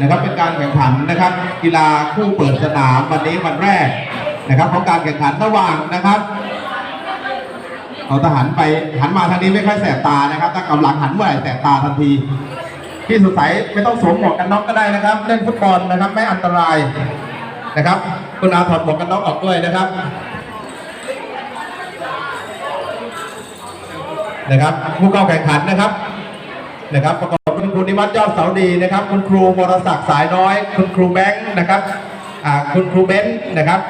นะครับเป็นการแข่งขันนะครับ กีฬาคู่เปิดสนามวันนี้วันแรกนะครับของการแข่งขันระหว่างนะครับเอาทหารไปหันมาทางนี้ไม่ค่อยแสบตานะครับ ถ้ากำลังหันเมื่อไหร่แสบตาทันทีพี่สุดใสยไม่ต้องสวมหมวกกันน็อกก็ได้นะครับ เล่นฟุตบอลนะครับไม่อันตรายนะครับคุณอาถอดหมวกกันน็อกออกด้วยนะครับนะครับผู้เข้าแข่งขันนะครับนะครับ คุณนิวัฒน์ยอดเสาดีนะครับ คุณครูวรศักดิ์สายน้อย คุณครูแบงค์นะครับคุณครูเบนซ์นะครับ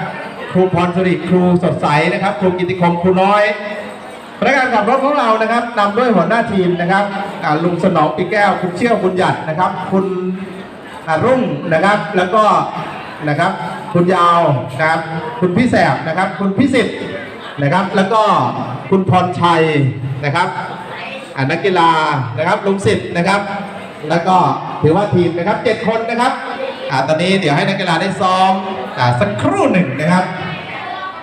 ครูพรสุริครูสดใสนะครับ ครูกิติคมครูน้อยพนักงานขับรถของเรานะครับนำด้วยหัวหน้าทีมนะครับลุงสนองปีแก้ว คุณเชี่ยวคุณหยัดนะครับ คุณรุ่งนะครับ แล้วก็นะครับ คุณยาวนะครับ คุณพี่แสบนะครับ คุณพิสิทธิ์นะครับ แล้วก็คุณพรชัยนะครับนักกีฬานะครับลุงสิทธิ์นะครับ แล้วก็ถือว่าทีมนะครับเจ็ดคนนะครับอ่าตอนนี้เดี๋ยวให้นักกีฬาได้ซ้อมอ่าสักครู่หนึ่งนะครับ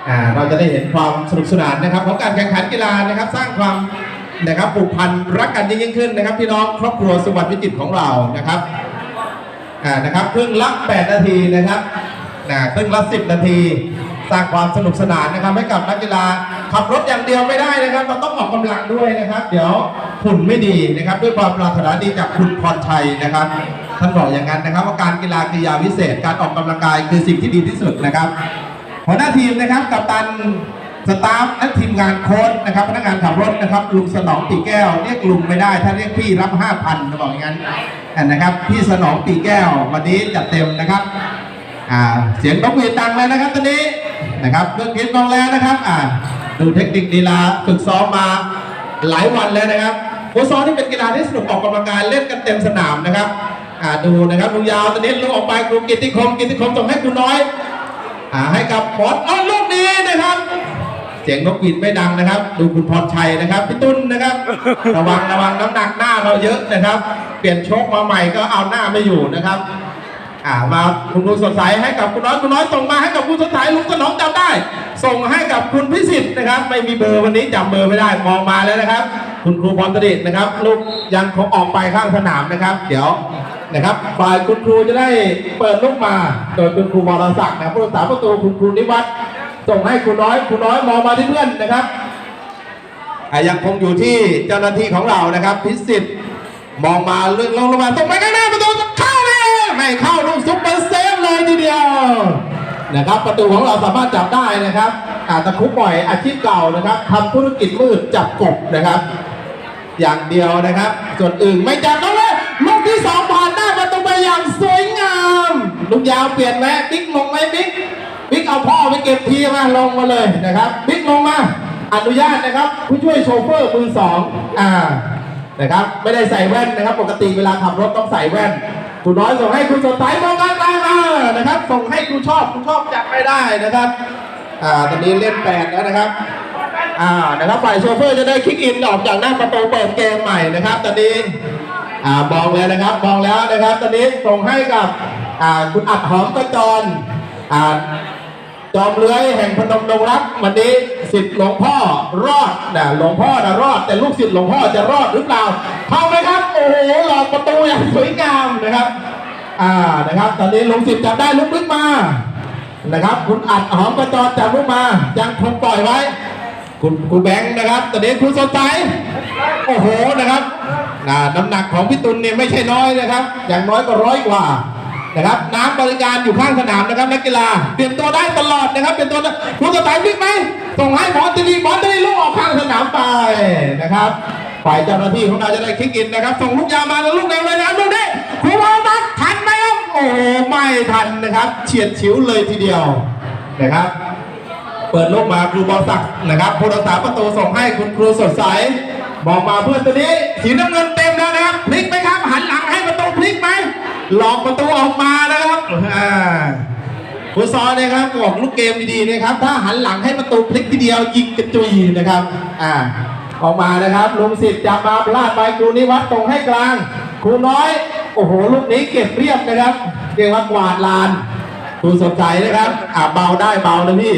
อ่าเราจะได้เห็นความสนุกสนานนะครับของการแข่งขันกีฬานะครับ สร้างความนะครับผูกพันรักกันยิ่งขึ้นนะครับ พี่น้องครอบครัวสวัสดิ์วิจิตรของเรานะครับอ่านะครับครึ่งละ 8 นาทีนะครับนะครึ่งละ 10 นาที สร้างความสนุกสนานนะครับให้กับนักกีฬา ขับรถอย่างเดียวไม่ได้นะครับเราต้องออกกำลังด้วยนะครับ เดี๋ยวหุ่นไม่ดีนะครับ ด้วยความปรารถนาดีจากคุณพรชัยนะครับท่านบอกอย่างนั้นนะครับ ว่าการกีฬากีฬาวิเศษ การออกกำลังกายคือสิ่งที่ดีที่สุดนะครับหัวหน้าทีมนะครับกับตันสตาฟและทีมงานโค้ชนะครับพนักงานขับรถนะครับลุงสนองปีแก้วเรียกลุงไม่ได้ ถ้าเรียกพี่รับห้าพันจะบอกอย่างนั้นนะครับ พี่สนองปีแก้ววันนี้จัดเต็มนะครับเสียงนกหวีดดังเลยนะครับตอนนี้นะครับเครื่องกินกองแล้วนะครับอ่า ดูเทคนิคดีลาฝึกซ้อมมาหลายวันแล้วนะครับฟุตซอลที่เป็นกีฬาที่สนุกออกกำลังกายเล่นกันเต็มสนามนะครับดูนะครับลุงยาวตอนนี้ลูกออกไปครูกิติคมกิติคมส่งให้ครูน้อยอให้กับพอดอ้อลูกนี้นะครับเสียงนกหวีดไม่ดังนะครับ ดูคุณพรชัยนะครับพี่ตุ้นนะครับ ระวังระวังน้ำหนักหน้าเราเยอะนะครับ เปลี่ยนโชคมาใหม่ก็เอาหน้าไม่อยู่นะครับอ่ามาคุณครูสดใสให้กับคุณน้อยคุณน้อยส่งมาให้กับคุณสดใสลุงสนองจำได้ ส่งให้กับคุณพิสิทธิ์นะครับ ไม่มีเบอร์วันนี้จำเบอร์ไม่ได้มองมาแล้วนะครับ คุณครูพรตดิตนะครับลูกยังคงออกไปข้างสนามนะครับ เดี๋ยวนะครับฝ่ายคุณครูจะได้เปิดลูกมา โดยคุณครูวรศักดิ์นะผู้รักษาประตูคุณครูนิวัฒน์ส่งให้คุณน้อยคุณน้อยมองมาที่เพื่อนนะครับยังคงอยู่ที่เจ้าหน้าที่ของเรานะครับ พิสิทธิ์มองมาเลื่อนลงลงมาตรงไปข้างหน้าประตู นะครับ ประตูของเราสามารถจับได้นะครับอาตะคุปล่อยอาชีพเก่านะครับทำธุรกิจมืดจับกบนะครับ อย่างเดียวนะครับ ส่วนอื่นไม่จับแล้วเลยลูกที่สองผ่านหน้าประตูไปอย่างสวยงามลูกยาวเปลี่ยนไหมบิ๊กลงไหมบิ๊กบิ๊กเอาพ่อไปเก็บทีมาลงมาเลยนะครับบิ๊กลงมาอนุญาตนะครับ ผู้ช่วยโชเฟอร์มือสองอ่านะครับ ไม่ได้ใส่แว่นนะครับ ปกติเวลาขับรถต้องใส่แว่นครูน้อยส่งให้คุณสดใสมองกลางกลางมา นะครับ ส่งให้ครูชอบครูชอบจับไม่ได้นะครับ อ่าตอนนี้เล่นแปดแล้วนะครับ อ่านะครับฝ่ายโชเฟอร์จะได้คลิกอินออกจากหน้าประตูเปิดเกมใหม่นะครับ ตอนนี้อ่ามองแล้วนะครับมองแล้วนะครับ ตอนนี้ส่งให้กับอ่าคุณอัดหอมกระจรอ่าจอมเลื้อยแห่งพนมดงรักวันนี้สิทธิ์หลวงพ่อรอดนะหลวงพ่อนะรอด แต่ลูกศิษย์หลวงพ่อจะรอดหรือเปล่าเข้าไหมครับ โอ้โหหลอกประตูอย่างสวยงามนะครับ อ่านะครับ ตอนนี้ลุงศิษย์จับได้ลุกลึกมานะครับ คุณอัดหอมกระจรจับลุกมายังคงปล่อยไว้ คุณคุณแบงค์นะครับ ตอนนี้คุณสดใสโอ้โหนะครับน้ำหนักของพี่ตุลเนี่ยไม่ใช่น้อยนะครับ อย่างน้อยก็ร้อยกว่านะครับน้ำบริการอยู่ข้างสนามนะครับนักกีฬาเปลี่ยนตัวได้ตลอดนะครับเปลี่ยนตัวคุณสไตล์บิ๊กไหมส่งให้หมอตีหมอตีลูกออกข้างสนามไปนะครับ ฝ่ายเจ้าหน้าที่ของเราจะได้คลิกอินนะครับ ส่งลูกยาวมาแล้วลูกแนวเลยนะลูกนี้ครูบอลนักทันไหมครับโอ้โหไม่ทันนะครับ เฉียดฉิวเลยทีเดียวนะครับ เปิดลูกมาครูบอลศักนะครับผู้รักษาประตูส่งให้คุณครูสดใสบอกมาเพื่อนตัวนี้สีน้ำเงินเต็มแล้วนะครับพลิกไหมครับ หันหลังให้ประตูพลิกไหมหลอกประตูออกมานะครับอ่าฟุตซอลนะครับบอกลูกเกมดีๆนะครับ ถ้าหันหลังให้ประตูพลิกทีเดียวยิงกระจุยนะครับ อ่า ออกมานะครับลุงสิทธิ์จับมาพลาดไปครูนิวัฒน์ตรงให้กลางครูน้อย โอ้โหลูกนี้เก็บเรียบนะครับเรียกว่ากวาดลานครูสดใสนะครับอ่าเบาได้เบานะพี่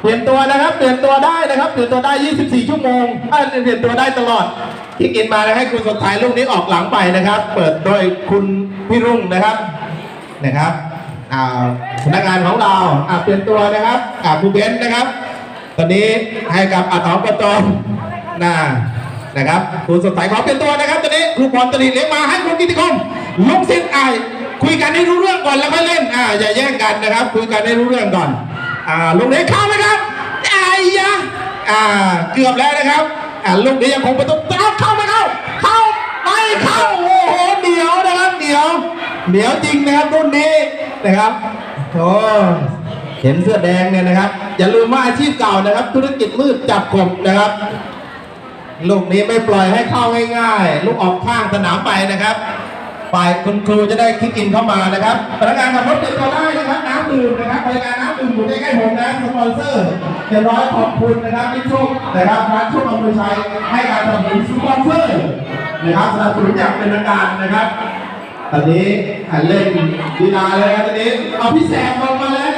เปลี่ยนตัวนะครับเปลี่ยนตัวได้นะครับเปลี่ยนตัวได้ 24 ชั่วโมงเปลี่ยนตัวได้ตลอดที่กินมานะให้คุณสดท้ายลูกนี้ออกหลังไปนะครับ เปิดโดยคุณพี่รุ่งนะครับนะครับอาพนักงานของเราอาเปลี่ยนตัวนะครับอาครูเบนซ์นะครับ ตอนนี้ให้กับอาตอมประจอม นะนะครับครูสดใสขอเปลี่ยนตัวนะครับตอนนี้ครูพรตรีเลี้ยงมาให้ครูกิติคมลุงสิทธิ์อ่าคุยกันให้รู้เรื่องก่อนแล้วค่อยเล่นอ่าอย่าแย่งกันนะครับ คุยกันให้รู้เรื่องก่อนอ่าลงเล็กเข้าไหมครับไอ้ยะอ่าเกือบแล้วนะครับอ่าลุงเล็กยังคงประตูเอาเข้าไหมเข้าเข้าไม่เข้าโอ้โหเหนียวนะครับเหนียวเหนียวจริงนะครับรุ่นนี้นะครับโอ้เห็นเสื้อแดงเนี่ยนะครับ อย่าลืมว่าอาชีพเก่านะครับ ธุรกิจมืดจับกบนะครับ ลูกนี้ไม่ปล่อยให้เข้าง่ายๆ ลูกออกข้างสนามไปนะครับฝ่ายคุณครูจะได้คิกอินเข้ามานะครับพนักงานขับรถติดต่อได้นะครับน้ำดื่มนะครับบริการน้ำดื่มอยู่ใกล้ๆผมนะสปอนเซอร์เจ็ดร้อยขอบคุณนะครับที่โชคนะครับร้านโชคอำนวยชัยให้การสนับสนุนสปอนเซอร์นะครับสนับสนุนอย่างเป็นทางการนะครับ ตอนนี้อะเล่นกีฬาเลยครับตอนนี้เอาพี่แสบลงมาแล้ว